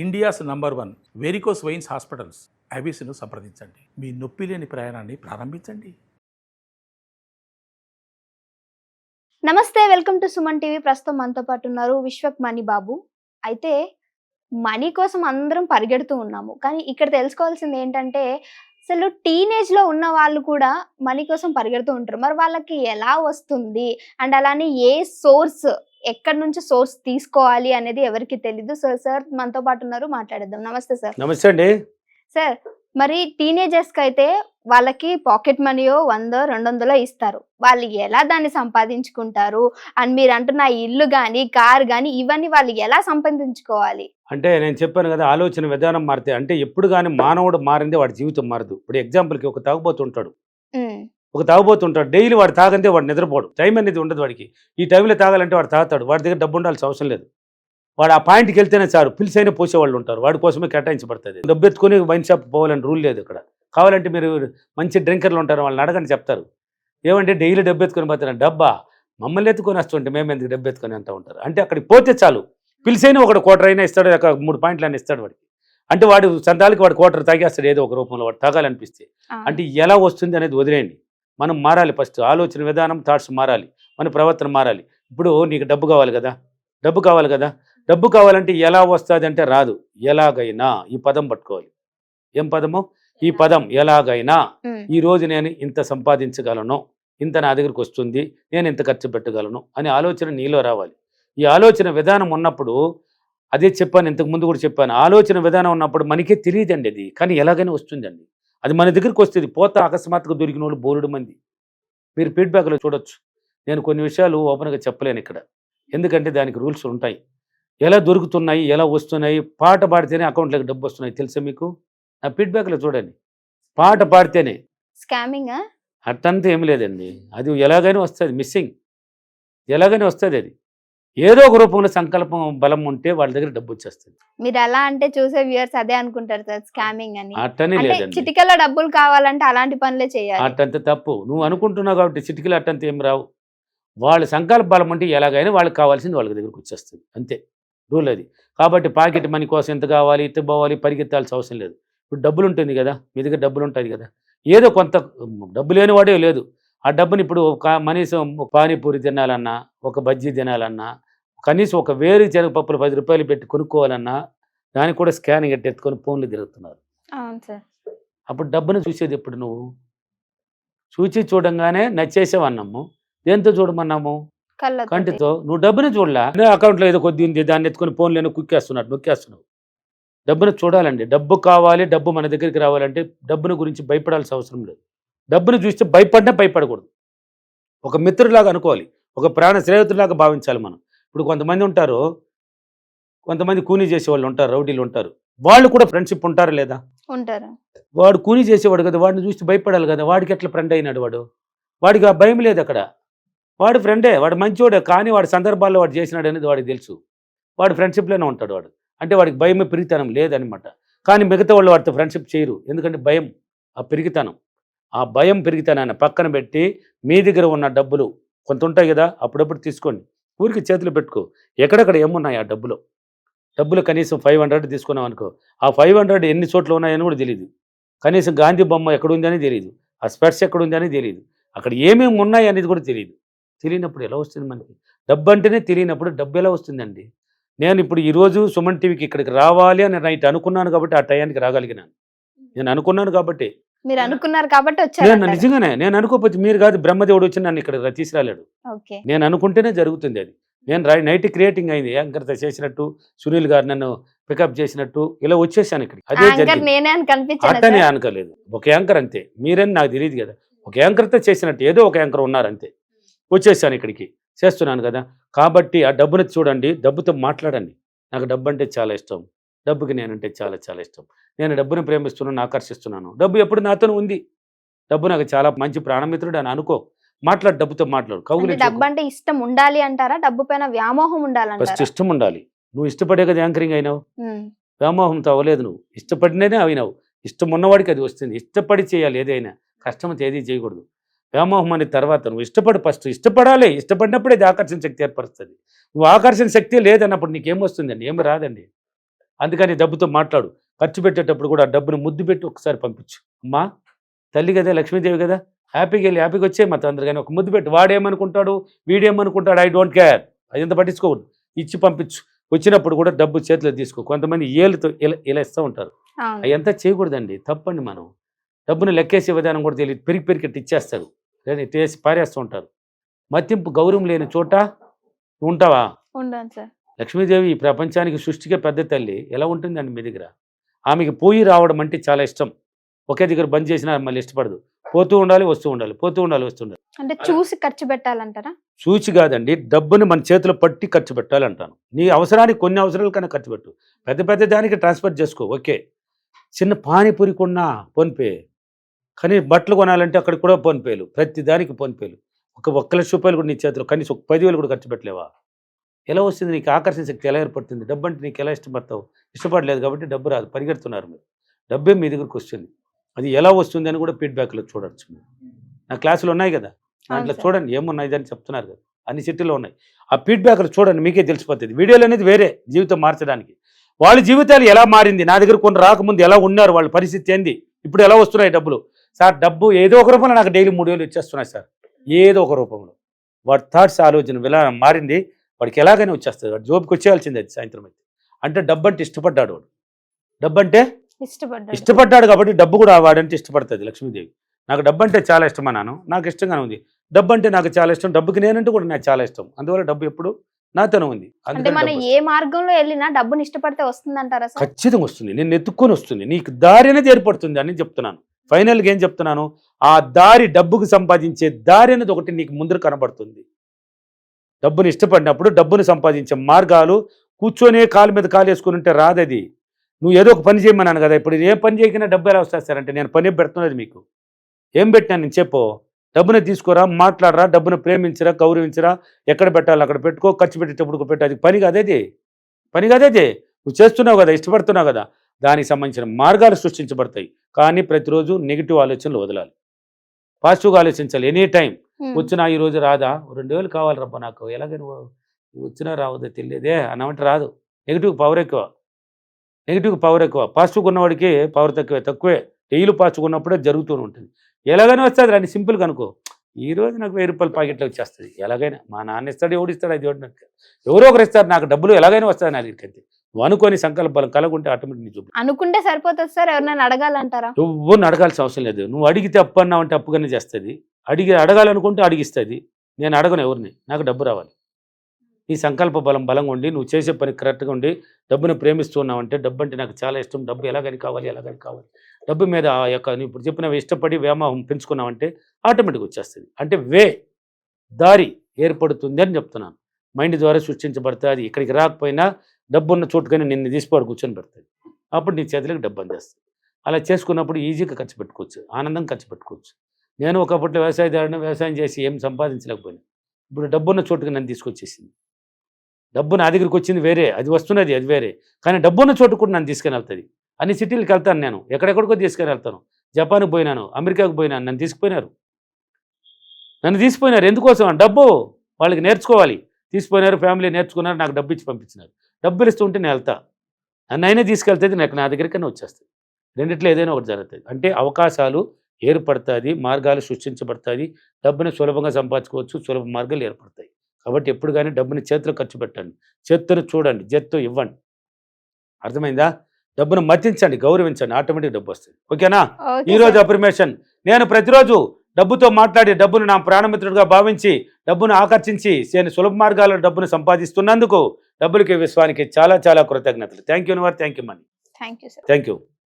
India's number one varicose veins hospitals. ఐబీసీను సంప్రదించండి. మీ నొప్పి లేని ప్రయాణాన్ని ప్రారంభించండి. నమస్తే వెల్కమ్ టు సుమన్ టీవీ. ప్రస్తుతం మనతో పాటు ఉన్నారు విశ్వక్ మణి బాబు అయితే మనీ కోసం అందరం పరిగెడుతూ ఉన్నాము. కానీ ఇక్కడ తెలుసుకోవాల్సింది ఏంటంటే అసలు టీనేజ్లో ఉన్న వాళ్ళు కూడా మనీ కోసం పరిగెడుతూ ఉంటారు. మరి వాళ్ళకి ఎలా వస్తుంది? అండ్ అలానే ఏ సోర్స్ ఎక్కడి నుంచి సోర్స్ తీసుకోవాలి అనేది ఎవరికి తెలీదు. సో సార్ మనతో పాటు ఉన్నారు మాట్లాడేద్దాం. నమస్తే సార్. నమస్తే అండి. సార్ మరి టీనేజర్స్కి అయితే వాళ్ళకి పాకెట్ మనీయో వందో రెండు వందలో ఇస్తారు. వాళ్ళు ఎలా దాన్ని సంపాదించుకుంటారు? అండ్ మీరు అంటున్న ఇల్లు కానీ కార్ కానీ ఇవన్నీ వాళ్ళు ఎలా సంపాదించుకోవాలి? అంటే నేను చెప్పాను కదా ఆలోచన విధానం మారితే అంటే ఎప్పుడు కానీ మానవుడు మారిందే వాడి జీవితం మారదు. ఇప్పుడు ఎగ్జాంపుల్కి ఒక తాగుబోతుంటాడు ఒక తాగుబోతుంటాడు. డైలీ వాడు తాగందే వాడు నిద్రపోడు. టైం అనేది ఉండదు వాడికి. ఈ టైంలో తాగాలంటే వాడు తాగుతాడు. వాడి దగ్గర డబ్బు ఉండాల్సిన అవసరం లేదు. వాడు ఆ పాయింట్కి వెళ్తేనే చాలు. పిలిచైనా పోసేవాళ్ళు ఉంటారు. వాడి కోసమే కేటాయించబడుతుంది. డబ్బు ఎత్తుకొని వైన్ షాప్ పోవాలని రూల్ లేదు ఇక్కడ. కావాలంటే మీరు మంచి డ్రింకర్లు ఉంటారు. వాళ్ళని అడగని చెప్తారు. ఏమంటే డైలీ డబ్బు ఎత్తుకొని పోతారు? డబ్బా? మమ్మల్ని ఎత్తుకొని వస్తుంటే మేము ఎందుకు డబ్బు ఎత్తుకొని అంటూ ఉంటారు? అంటే అక్కడికి పోతే చాలు. పిలిచైనా ఒకటి కోటర్ అయినా ఇస్తాడు. ఒక మూడు పాయింట్లు అయినా ఇస్తాడు వాడికి. అంటే వాడు సంతాలకి వాడు కోటర్ తాగేస్తాడు. ఏదో ఒక రూపంలో వాడు తాగాలనిపిస్తే. అంటే ఎలా వస్తుంది అనేది వదిలేయండి. మనం మారాలి ఫస్ట్. ఆలోచన విధానం థాట్స్ మారాలి. మన ప్రవర్తన మారాలి. ఇప్పుడు నీకు డబ్బు కావాలి కదా? డబ్బు కావాలి కదా? డబ్బు కావాలంటే ఎలా వస్తుంది అంటే రాదు. ఎలాగైనా ఈ పదం పట్టుకోవాలి. ఏం పదము? ఈ పదం ఎలాగైనా ఈ రోజు నేను ఇంత సంపాదించగలను ఇంత నా దగ్గరికి వస్తుంది నేను ఇంత ఖర్చు పెట్టగలను అనే ఆలోచన నీలో రావాలి. ఈ ఆలోచన విధానం ఉన్నప్పుడు అదే చెప్పాను ఇంతకు ముందు కూడా చెప్పాను. ఆలోచన విధానం ఉన్నప్పుడు మనకే తెలియదండి అది. కానీ ఎలాగైనా వస్తుందండి. అది మన దగ్గరికి వస్తుంది. పోతా అకస్మాత్తుగా దొరికిన వాళ్ళు బోరుడు మంది. మీరు ఫీడ్బ్యాక్లో చూడొచ్చు. నేను కొన్ని విషయాలు ఓపెన్గా చెప్పలేను ఇక్కడ. ఎందుకంటే దానికి రూల్స్ ఉంటాయి. ఎలా దొరుకుతున్నాయి ఎలా వస్తున్నాయి పాట పాడితేనే అకౌంట్లోకి డబ్బు వస్తున్నాయి. తెలుసా మీకు? నా ఫీడ్బ్యాక్లో చూడండి. పాట పాడితేనే. స్కామింగ్? అట్టంతా ఏం లేదండి. అది ఎలాగైనా వస్తుంది. మిస్సింగ్. ఎలాగైనా వస్తుంది అది. ఏదో ఒక రూపంలో సంకల్పం బలం ఉంటే వాళ్ళ దగ్గర డబ్బు వచ్చేస్తుంది. మీరు ఎలా అంటే చూసే వ్యూయర్స్ అదే అనుకుంటారు సార్ స్కామింగ్ అని. అట్టనే అంటే లేదండి. చిటికలో డబ్బులు కావాలంటే అలాంటి పనులే చేయాలి. అట్టంత తప్పు. నువ్వు అనుకుంటున్నావు కాబట్టి చిటికలు అట్టంత ఏం రావు. వాళ్ళ సంకల్ప బలం ఉంటే ఎలాగైనా వాళ్ళకి కావాల్సింది వాళ్ళ దగ్గరికి వచ్చేస్తుంది. అంతే. రూల్ అది. కాబట్టి పాకెట్ మనీ కోసం ఎంత కావాలి ఎంత పోవాలి పరిగెత్తాల్సిన అవసరం లేదు. ఇప్పుడు డబ్బులు ఉంటుంది కదా మీ దగ్గర డబ్బులు ఉంటుంది కదా. ఏదో కొంత డబ్బు లేనివాడే లేదు. ఆ డబ్బుని ఇప్పుడు ఒక కనీసం పానీపూరి తినాలన్నా ఒక బజ్జీ తినాలన్నా కనీసం ఒక వేరు శనగపప్పులు పది రూపాయలు పెట్టి కొనుక్కోవాలన్నా దానికి కూడా స్కానింగ్ ఎట్టి ఎత్తుకొని ఫోన్లు తిరుగుతున్నారు. అప్పుడు డబ్బును చూసేది ఎప్పుడు నువ్వు? చూచి చూడంగానే నచ్చేసావన్నాము దేంతో చూడమన్నాము? కంటితో. నువ్వు డబ్బుని చూడలా? అకౌంట్లో ఏదో కొద్ది ఉంది దాన్ని ఎత్తుకొని ఫోన్లో కుక్కేస్తున్నాడు నొక్కేస్తున్నావు. డబ్బును చూడాలండి. డబ్బు కావాలి డబ్బు మన దగ్గరికి రావాలంటే డబ్బును గురించి భయపడాల్సిన అవసరం లేదు. డబ్బును చూస్తే భయపడినా భయపడకూడదు. ఒక మిత్రులాగా అనుకోవాలి. ఒక ప్రాణ స్నేహితులాగా భావించాలి మనం. ఇప్పుడు కొంతమంది ఉంటారు కొంతమంది కూనీ చేసే వాళ్ళు ఉంటారు రౌడీలు ఉంటారు. వాళ్ళు కూడా ఫ్రెండ్షిప్ ఉంటారా లేదా? ఉంటారు. వాడు కూని చేసేవాడు కదా వాడిని చూసి భయపడాలి కదా వాడికి ఎట్లా ఫ్రెండ్ అయినాడు వాడు? వాడికి ఆ భయం లేదు అక్కడ. వాడు ఫ్రెండే వాడు మంచివాడే కానీ వాడి సందర్భాల్లో వాడు చేసినాడు అనేది వాడికి తెలుసు. వాడు ఫ్రెండ్షిప్లోనే ఉంటాడు వాడు. అంటే వాడికి భయం పెరిగితనం లేదనమాట కానీ మిగతా వాళ్ళు వాడితో ఫ్రెండ్షిప్ చేయరు. ఎందుకంటే భయం ఆ పెరిగితనం. ఆ భయం పెరిగితే పెరిగితనాన్ని పక్కన పెట్టి మీ దగ్గర ఉన్న డబ్బులు కొంత ఉంటాయి కదా అప్పుడప్పుడు తీసుకోండి. ఊరికి చేతులు పెట్టుకో. ఎక్కడెక్కడ ఏమున్నాయి ఆ డబ్బులు? డబ్బులు కనీసం ఫైవ్ హండ్రెడ్ తీసుకున్నాం అనుకో. ఆ ఫైవ్ హండ్రెడ్ ఎన్ని చోట్ల ఉన్నాయని కూడా తెలియదు కనీసం గాంధీ బొమ్మ ఎక్కడుంది అని తెలియదు ఆ స్పెట్స్ ఎక్కడుంది అని తెలియదు అక్కడ ఏమేమి ఉన్నాయి అనేది కూడా తెలియదు తెలియనప్పుడు ఎలా వస్తుంది మనకి? డబ్బు అంటేనే తెలియనప్పుడు డబ్బు ఎలా వస్తుందండి? నేను ఇప్పుడు ఈరోజు సుమన్ టీవీకి ఇక్కడికి రావాలి అని నైట్ అనుకున్నాను కాబట్టి ఆ టయానికి రాగలిగినాను. నేను అనుకున్నాను కాబట్టి మీరు అనుకున్నారు కాబట్టి వచ్చారు నిజంగానే నేను అనుకోకపోతే మీరు కాదు బ్రహ్మదేవుడు వచ్చి నన్ను ఇక్కడ తీసుకురాలేడు. నేను అనుకుంటేనే జరుగుతుంది అది. నేను నైట్ క్రియేటింగ్ అయింది యాంకర్తో చేసినట్టు సునీల్ గారు నన్ను పికప్ చేసినట్టు ఇలా వచ్చేసాను ఇక్కడికి. అదే అట్టనే అనుకోలేదు ఒక యాంకర్ అంతే. మీరని నాకు తెలియదు కదా. ఒక యాంకర్తో చేసినట్టు ఏదో ఒక యాంకర్ ఉన్నారు అంతే. వచ్చేసాను ఇక్కడికి. చేస్తున్నాను కదా. కాబట్టి ఆ డబ్బుని చూడండి డబ్బుతో మాట్లాడండి. నాకు డబ్బు అంటే చాలా ఇష్టం. డబ్బుకి నేనంటే చాలా చాలా ఇష్టం. నేను డబ్బుని ప్రేమిస్తున్నాను ఆకర్షిస్తున్నాను. డబ్బు ఎప్పుడు నాతో ఉంది. డబ్బు నాకు చాలా మంచి ప్రాణమిత్రుడు అని అనుకో. మాట్లాడు డబ్బుతో మాట్లాడు. కవులు డబ్బు అంటే ఇష్టం ఉండాలి అంటారా? డబ్బు పైన వ్యామోహం ఫస్ట్ ఉండాలంటారా ఇష్టం ఉండాలి. నువ్వు ఇష్టపడే కదా యాంకరింగ్ అయినావు? వ్యామోహంతో అవ్వలేదు నువ్వు. ఇష్టపడిననే అయినావు. ఇష్టం ఉన్నవాడికి అది వస్తుంది. ఇష్టపడి చేయాలి ఏదైనా. కష్టం ఏది చేయకూడదు. వ్యామోహం అనే తర్వాత నువ్వు ఇష్టపడు ఫస్ట్. ఇష్టపడాలి. ఇష్టపడినప్పుడే అది ఆకర్షణ శక్తి ఏర్పరుస్తుంది. నువ్వు ఆకర్షణ శక్తి లేదన్నప్పుడు నీకేమొస్తుందండి ఏమి రాదండి? అందుకని డబ్బుతో మాట్లాడు. ఖర్చు పెట్టేటప్పుడు కూడా డబ్బును ముద్దు పెట్టి ఒకసారి పంపించు. అమ్మా తల్లి కదా లక్ష్మీదేవి కదా హ్యాపీగా వెళ్ళి హ్యాపీగా వచ్చే మా తండ్రి కానీ ఒక ముద్దు పెట్టి. వాడేమనుకుంటాడు? వీడేమనుకుంటాడు? I don't care. అదంతా పట్టించుకోవద్దు ఇచ్చి పంపించు. వచ్చినప్పుడు కూడా డబ్బు చేతిలో తీసుకో. కొంతమంది ఏళ్ళతో ఇలా ఇలా ఇస్తూ ఉంటారు అదంతా చేయకూడదండి. తప్పండి మనం. డబ్బును లెక్కేసే విధానం కూడా తెలియదు. పెరిగి పెరిగి ఇచ్చేస్తారు. లేదా ఇట్టేసి పారేస్తూ ఉంటారు. మతింపు గౌరవం లేని చోట ఉంటావా? లక్ష్మీదేవి ఈ ప్రపంచానికి సృష్టికే పెద్ద తల్లి. ఎలా ఉంటుందండి మీ దగ్గర? ఆమెకి పోయి రావడం అంటే చాలా ఇష్టం. ఒకే దగ్గర బంద్ చేసినా మళ్ళీ ఇష్టపడదు. పోతూ ఉండాలి వస్తూ ఉండాలి పోతూ ఉండాలి వస్తూ ఉండాలి. అంటే చూసి ఖర్చు పెట్టాలంటారా? చూచి కాదండి డబ్బుని మన చేతిలో పట్టి ఖర్చు పెట్టాలంటాను. నీ అవసరానికి కొన్ని అవసరాల కన్నా ఖర్చు పెట్టు. పెద్ద పెద్ద దానికి ట్రాన్స్ఫర్ చేసుకో ఓకే. చిన్న పానీపూరి కొన్నా ఫోన్పే. కానీ బట్టలు కొనాలంటే అక్కడ కూడా ఫోన్పేలు. ప్రతి దానికి ఫోన్పేలు. ఒక ఒక్క లక్ష రూపాయలు కూడా నీ చేతిలో కనీసం ఒక పదివేలు కూడా ఖర్చు పెట్టలేవా? ఎలా వస్తుంది? నీకు ఆకర్షణ శక్తి ఎలా ఏర్పడుతుంది? డబ్బు అంటే నీకు ఎలా ఇష్టపడతావు? ఇష్టపడలేదు కాబట్టి డబ్బు రాదు. పరిగెడుతున్నారు మీరు. డబ్బే మీ దగ్గరకు వస్తుంది. అది ఎలా వస్తుంది అని కూడా ఫీడ్బ్యాక్లో చూడొచ్చు మీరు. నా క్లాసులు ఉన్నాయి కదా? దాంట్లో. చూడండి. ఏమున్నాయి? అని చెప్తున్నారు కదా? అన్ని సిటీలో ఉన్నాయి. ఆ ఫీడ్బ్యాక్లు చూడండి. మీకే తెలిసిపోతుంది. వీడియోలు అనేది వేరే జీవితం మార్చడానికి. వాళ్ళ జీవితాలు ఎలా మారింది? నా దగ్గర కొన్ని రాకముందు ఎలా ఉన్నారు? వాళ్ళ పరిస్థితి ఏంది? ఇప్పుడు ఎలా వస్తున్నాయి డబ్బులు? సార్ డబ్బు ఏదో ఒక రూపంలో నాకు డైలీ మూడు వేలు వచ్చేస్తున్నాయి సార్. ఏదో ఒక రూపంలో. వాడి థాట్స్ ఆలోచన విధానం మారింది. వాడికి ఎలాగైనా వచ్చేస్తుంది. వాడు జోబుకి వచ్చేయాల్సిందే అది సాయంత్రం అయితే. అంటే డబ్బు అంటే ఇష్టపడ్డాడు వాడు. డబ్బు అంటే ఇష్టపడ్డాడు. ఇష్టపడ్డాడు కాబట్టి డబ్బు కూడా వాడంటే ఇష్టపడుతుంది లక్ష్మీదేవి. నాకు డబ్బు అంటే చాలా ఇష్టం అన్నాను నాకు ఇష్టంగానే ఉంది. డబ్బు అంటే నాకు చాలా ఇష్టం. డబ్బుకి నేనంటే కూడా నాకు చాలా ఇష్టం. అందువల్ల డబ్బు ఎప్పుడు నాతోనే ఉంది. అంటే మనం ఏ మార్గంలో వెళ్ళినా డబ్బుని ఇష్టపడితే వస్తుందంటారా సార్? ఖచ్చితంగా వస్తుంది. నేను ఎత్తుక్కొని వస్తుంది. నీకు దారి అనేది ఏర్పడుతుంది అని చెప్తున్నాను. ఫైనల్గా ఏం చెప్తున్నాను? ఆ దారి డబ్బుకు సంపాదించే దారి అనేది ఒకటి నీకు ముందర కనబడుతుంది. డబ్బుని ఇష్టపడినప్పుడు డబ్బుని సంపాదించే మార్గాలు కూర్చొనే కాలు మీద కాలు వేసుకుని ఉంటే రాదది. నువ్వు ఏదో ఒక పని చేయమన్నాను కదా ఇప్పుడు ఏ పని చేయకుండా డబ్బు ఎలా వస్తుంది సార్ అంటే నేను పని పెడుతున్నది మీకు? ఏం పెట్టాను నేను చెప్పు. డబ్బుని తీసుకోరా మాట్లాడరా డబ్బును ప్రేమించరా గౌరవించరా ఎక్కడ పెట్టాలి అక్కడ పెట్టుకో ఖర్చు పెట్టేటప్పుడు పెట్టు. అది పని కాదేది పని కాదేది నువ్వు చేస్తున్నావు కదా ఇష్టపడుతున్నావు కదా దానికి సంబంధించిన మార్గాలు సృష్టించబడతాయి. కానీ ప్రతిరోజు నెగిటివ్ ఆలోచనలు వదలాలి. పాజిటివ్గా ఆలోచించాలి. Any time. వచ్చినా ఈ రోజు రాదా? రెండు వేలు కావాలి రబ్బా నాకు. ఎలాగ నువ్వు వచ్చినా రావద్దో తెలియదే అన్నమంటే రాదు. నెగిటివ్ పవర్ ఎక్కువ. నెగిటివ్ పవర్ ఎక్కువ. పాజిటివ్ ఉన్నవాడికి పవర్ తక్కువే. తక్కువే. డైలీ పాజిటివ్ ఉన్నప్పుడే జరుగుతూ ఉంటుంది. ఎలాగైనా వస్తుంది రాని సింపుల్గా అనుకో. ఈ రోజు నాకు వెయ్యి రూపాయల ప్యాకెట్లో వచ్చేస్తుంది ఎలాగైనా మా నాన్న ఇస్తాడు ఎవడు ఇస్తాడు అది ఎవడు ఎవరో ఒకరు ఇస్తారు నాకు డబ్బులు ఎలాగైనా వస్తుంది నా దగ్గరికి అంతే. నువ్వు అనుకోని సంకల్ప బలం కలగుంటే ఆటోమేటిక్ నీ చూపు అనుకుంటే సరిపోతుంది సార్ ఎవరినైనా అడగాలంటారా? నువ్వు అడగాల్సిన అవసరం లేదు. నువ్వు అడిగితే అప్పు అన్నావు అంటే అప్పుగానే చేస్తుంది. అడిగి అడగాలనుకుంటే అడిగిస్తుంది. నేను అడగను ఎవరిని నాకు డబ్బు రావాలి. నీ సంకల్ప బలం బలంగా ఉండి నువ్వు చేసే పని కరెక్ట్గా ఉండి డబ్బును ప్రేమిస్తున్నావు అంటే డబ్బు అంటే నాకు చాలా ఇష్టం. డబ్బు ఎలాగని కావాలి ఎలాగని కావాలి. డబ్బు మీద ఆ యొక్క నువ్వు ఇప్పుడు చెప్పినవి ఇష్టపడి వ్యామోహం పెంచుకున్నావంటే ఆటోమేటిక్గా వచ్చేస్తుంది. అంటే వే దారి ఏర్పడుతుంది అని చెప్తున్నాను. మైండ్ ద్వారా సృష్టించబడుతుంది. అది ఇక్కడికి రాకపోయినా డబ్బు ఉన్న చోటుకైనా నిన్ను తీసుకోవాలి కూర్చొని పెడుతుంది. అప్పుడు నీ చేతులకు డబ్బు అందేస్తుంది. అలా చేసుకున్నప్పుడు ఈజీగా ఖర్చు పెట్టుకోవచ్చు. ఆనందం ఖర్చు పెట్టుకోవచ్చు. నేను ఒకప్పుడు వ్యవసాయదారుని వ్యవసాయం చేసి ఏం సంపాదించలేకపోయినా. ఇప్పుడు డబ్బున్న చోటుకి నన్ను తీసుకొచ్చేసింది. డబ్బు నా దగ్గరికి వచ్చింది వేరే అది వస్తున్నది అది వేరే. కానీ డబ్బున్న చోటు కూడా నన్ను తీసుకుని వెళ్తుంది. అన్ని సిటీలకు వెళ్తాను నేను. ఎక్కడెక్కడికో తీసుకుని వెళ్తాను. జపాన్కి పోయినాను అమెరికాకు పోయినాను నన్ను తీసుకుపోయినారు. నన్ను తీసుకుపోయినారు ఎందుకోసం? డబ్బు వాళ్ళకి నేర్చుకోవాలి. తీసుకుపోయినారు ఫ్యామిలీ నేర్చుకున్నారు నాకు డబ్బు ఇచ్చి పంపించినారు. డబ్బులు ఇస్తుంటే నేను వెళ్తా. నన్ను అయినా తీసుకెళ్తుంది నాకు నా దగ్గరికైనా వచ్చేస్తుంది. రెండిట్లో ఏదైనా ఒకటి జరుగుతుంది. అంటే అవకాశాలు ఏర్పడుతుంది మార్గాలు సృష్టించబడుతుంది డబ్బుని సులభంగా సంపాదించుకోవచ్చు సులభ మార్గాలు ఏర్పడతాయి. కాబట్టి ఎప్పుడు కానీ డబ్బుని చేతిలో ఖర్చు పెట్టండి. చేత్తును చూడండి చేత్తో ఇవ్వండి. అర్థమైందా? డబ్బును మతించండి గౌరవించండి ఆటోమేటిక్ డబ్బు వస్తుంది. ఓకేనా? ఓకే ఈ రోజు సార్. అప్రిమేషన్ నేను ప్రతిరోజు డబ్బుతో మాట్లాడి డబ్బును నా ప్రాణమిత్రుడిగా భావించి డబ్బును ఆకర్షించి నేను సులభ మార్గాల్లో డబ్బును సంపాదిస్తున్నందుకు డబ్బులకి విశ్వానికి చాలా చాలా కృతజ్ఞతలు. Thank you thank you money. Thank you sir. Thank you.